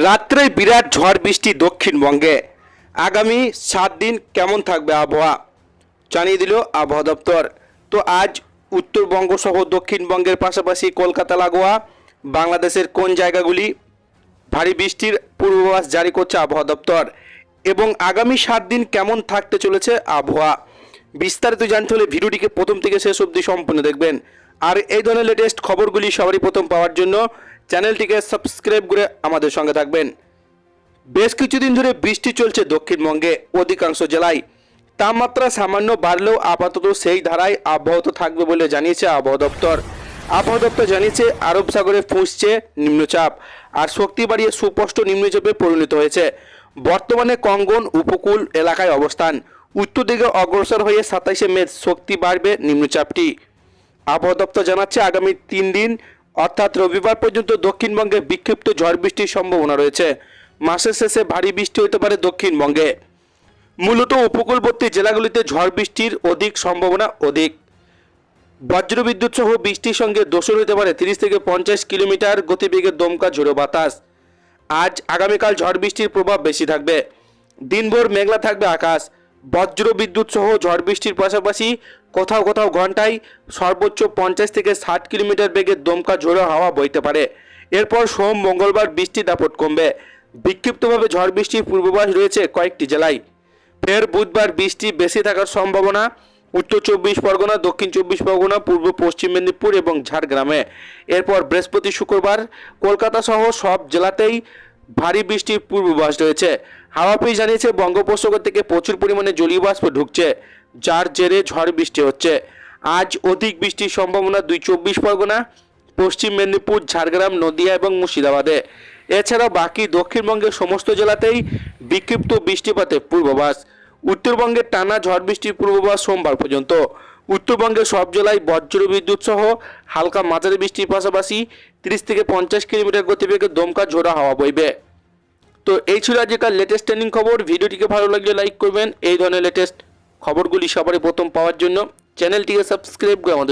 রাত্রে বিরাট ঝড় বৃষ্টি দক্ষিণবঙ্গে। আগামী সাত দিন কেমন থাকবে আবহাওয়া? জানিয়ে দিল আবহাওয়া দপ্তর। তো আজ উত্তরবঙ্গ সহ দক্ষিণবঙ্গের পাশাপাশি কলকাতা, লাগোয়া, বাংলাদেশের কোন জায়গাগুলি ভারী বৃষ্টির পূর্বাভাস জারি করছে আবহাওয়া দপ্তর? এবং আগামী সাত দিন কেমন থাকতে চলেছে আবহাওয়া? বিস্তারিত জানতে হলে ভিডিওটিকে প্রথম থেকে শেষ অবধি সম্পূর্ণ দেখবেন। আর এই ধরনের লেটেস্ট খবরগুলি সবারই প্রথম পাওয়ার জন্য চ্যানেলটিকে সাবস্ক্রাইব করে আমাদের সঙ্গে থাকবেন। বেশ কিছুদিন ধরে বৃষ্টি চলছে দক্ষিণবঙ্গে, অধিকাংশ জেলায়। তাপমাত্রা সামান্য বাড়লেও আপাতত সেই ধারায় অব্যাহত থাকবে বলে জানিয়েছে আবহাওয়া দপ্তর। আবহাওয়া দপ্তর জানিয়েছে, আরব সাগরে ফুঁসছে নিম্নচাপ আর শক্তি বাড়িয়ে সুস্পষ্ট নিম্নচাপে পরিণত হয়েছে। বর্তমানে কঙ্গন উপকূল এলাকায় অবস্থান। উত্তর দিকে অগ্রসর হয়ে সাতাইশে মে শক্তি বাড়বে নিম্নচাপটি। আবহাওয়া দপ্তর জানাচ্ছে আগামী তিন দিন, অর্থাৎ রবিবার পর্যন্ত দক্ষিণবঙ্গে বিক্ষিপ্ত ঝড় বৃষ্টির সম্ভাবনা রয়েছে। মাসের শেষে ভারী বৃষ্টি হতে পারে দক্ষিণবঙ্গে। মূলত উপকূলবর্তী জেলাগুলিতে ঝড় বৃষ্টির অধিক সম্ভাবনা অধিক। বজ্রবিদ্যুৎ সহ বৃষ্টির সঙ্গে দোষর হতে পারে তিরিশ থেকে পঞ্চাশ কিলোমিটার গতিবেগে দমকা ঝোড়ো বাতাস। আজ আগামীকাল ঝড় বৃষ্টির প্রভাব বেশি থাকবে। দিনভর মেঘলা থাকবে আকাশ। বজ্র বিদ্যুৎ সহ ঝড় বৃষ্টির পাশাপাশি কোথাও কোথাও ঘন্টায় সর্বোচ্চ পঞ্চাশ থেকে ষাট কিলোমিটার বেগে দমকা ঝোড়ো হাওয়া বইতে পারে। এরপর সোম, মঙ্গলবার বৃষ্টি দাপট কমবে। বিক্ষিপ্তভাবে ঝড় বৃষ্টির পূর্বাভাস রয়েছে কয়েকটি জেলায়। ফের বুধবার বৃষ্টি বেশি থাকার সম্ভাবনা উত্তর চব্বিশ পরগনা, দক্ষিণ চব্বিশ পরগনা, পূর্ব পশ্চিম মেদিনীপুর এবং ঝাড়গ্রামে। এরপর বৃহস্পতি শুক্রবার কলকাতা সহ সব জেলাতেই ভারী বৃষ্টির পূর্বাভাস রয়েছে। হাওয়া জানিয়েছে বঙ্গোপসাগর থেকে প্রচুর পরিমাণে জলীয় বাষ্প ঢুকছে। যার জেরে ঝড় বৃষ্টি হচ্ছে। আজ অধিক বৃষ্টির সম্ভাবনা দুই চব্বিশ পরগনা, পশ্চিম মেদিনীপুর, ঝাড়গ্রাম, নদিয়া এবং মুর্শিদাবাদে। এছাড়াও বাকি দক্ষিণবঙ্গের সমস্ত জেলাতেই বিক্ষিপ্ত বৃষ্টিপাতের পূর্বাভাস। উত্তরবঙ্গের টানা ঝড় বৃষ্টির পূর্বাভাস সোমবার পর্যন্ত। উত্তরবঙ্গের সব জেলায় বজ্র বিদ্যুৎ সহ হালকা মাঝারি বৃষ্টির পাশাপাশি তিরিশ থেকে পঞ্চাশ কিলোমিটার গতিবেগে দমকা ঝোড়া হাওয়া বইবে। তো এই ছিল আজকের লেটেস্ট ট্রেন্ডিং খবর। ভিডিওটিকে ভালো লাগলে লাইক করবেন। এই ধরনের লেটেস্ট খবরগুলি সবারই প্রথম পাওয়ার জন্য চ্যানেলটিকে সাবস্ক্রাইব করে আমাদের